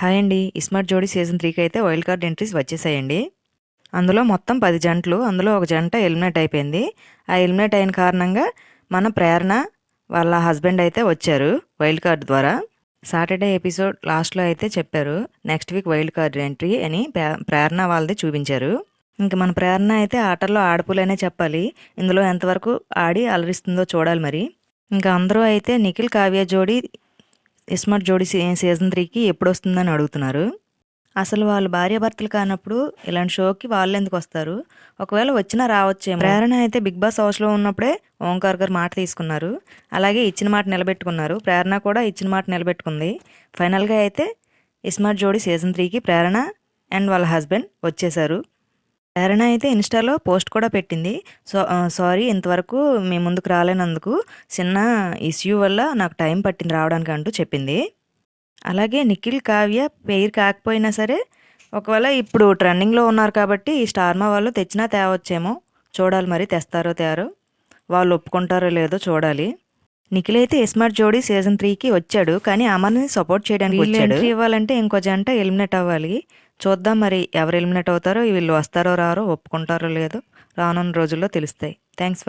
Hi అండి. ఇస్మార్ట్ జోడీ season త్రీకి అయితే వైల్డ్ కార్డ్ ఎంట్రీస్ వచ్చేసాయండి. అందులో మొత్తం పది జంటలు అందులో ఒక జంట ఎలిమినేట్ అయిపోయింది. ఆ ఎలిమినేట్ అయిన కారణంగా మన ప్రేరణ వాళ్ళ హస్బెండ్ అయితే వచ్చారు వైల్డ్ కార్డ్ ద్వారా. సాటర్డే ఎపిసోడ్ లాస్ట్లో అయితే చెప్పారు next week wild card entry అని ప్రేరణ వాళ్ళది చూపించారు. ఇంకా మన ప్రేరణ అయితే ఆటల్లో ఆడపులనే చెప్పాలి. ఇందులో ఎంతవరకు ఆడి అలరిస్తుందో చూడాలి మరి. ఇంకా అందరూ అయితే నిఖిల్ కావ్య జోడీ ఇస్మార్ట్ జోడీ సీజన్ త్రీకి ఎప్పుడు వస్తుందని అడుగుతున్నారు. అసలు వాళ్ళు భార్యాభర్తలు కానప్పుడు ఇలాంటి షోకి వాళ్ళు ఎందుకు వస్తారు? ఒకవేళ వచ్చినా రావచ్చేమో. ప్రేరణ అయితే బిగ్ బాస్ హౌస్లో ఉన్నప్పుడే ఓంకార్ గారు మాట తీసుకున్నారు. అలాగే ఇచ్చిన మాట నిలబెట్టుకున్నారు. ప్రేరణ కూడా ఇచ్చిన మాట నిలబెట్టుకుంది. ఫైనల్గా అయితే ఇస్మార్ట్ జోడీ సీజన్ త్రీకి ప్రేరణ అండ్ వాళ్ళ హస్బెండ్ వచ్చేసారు ప్రేరణ అయితే ఇన్స్టాలో పోస్ట్ కూడా పెట్టింది. సో సారీ ఇంతవరకు మీ ముందుకు రాలేనందుకు చిన్న ఇష్యూ వల్ల నాకు టైం పట్టింది రావడానికి అంటూ చెప్పింది. అలాగే నిఖిల్ కావ్య పేరు కాకపోయినా సరే ఒకవేళ ఇప్పుడు ట్రెండింగ్లో ఉన్నారు కాబట్టి ఈ స్టార్మా వాళ్ళు తెచ్చినా తేవచ్చేమో. చూడాలి మరి తెస్తారో తేరో. వాళ్ళు ఒప్పుకుంటారో లేదో చూడాలి. నిఖిల్ అయితే స్మార్ట్ జోడీ సీజన్ త్రీకి వచ్చాడు. కానీ అమర్ని సపోర్ట్ చేయడానికి వచ్చాడు. ఇవ్వాలంటే ఇంకో జంట ఎలిమినేట్ అవ్వాలి. చూద్దాం మరి ఎవరు ఎలిమినేట్ అవుతారో వీళ్ళు వస్తారో రారో ఒప్పుకుంటారో లేదో రానున్న రోజుల్లో తెలుస్తాయి. థ్యాంక్స్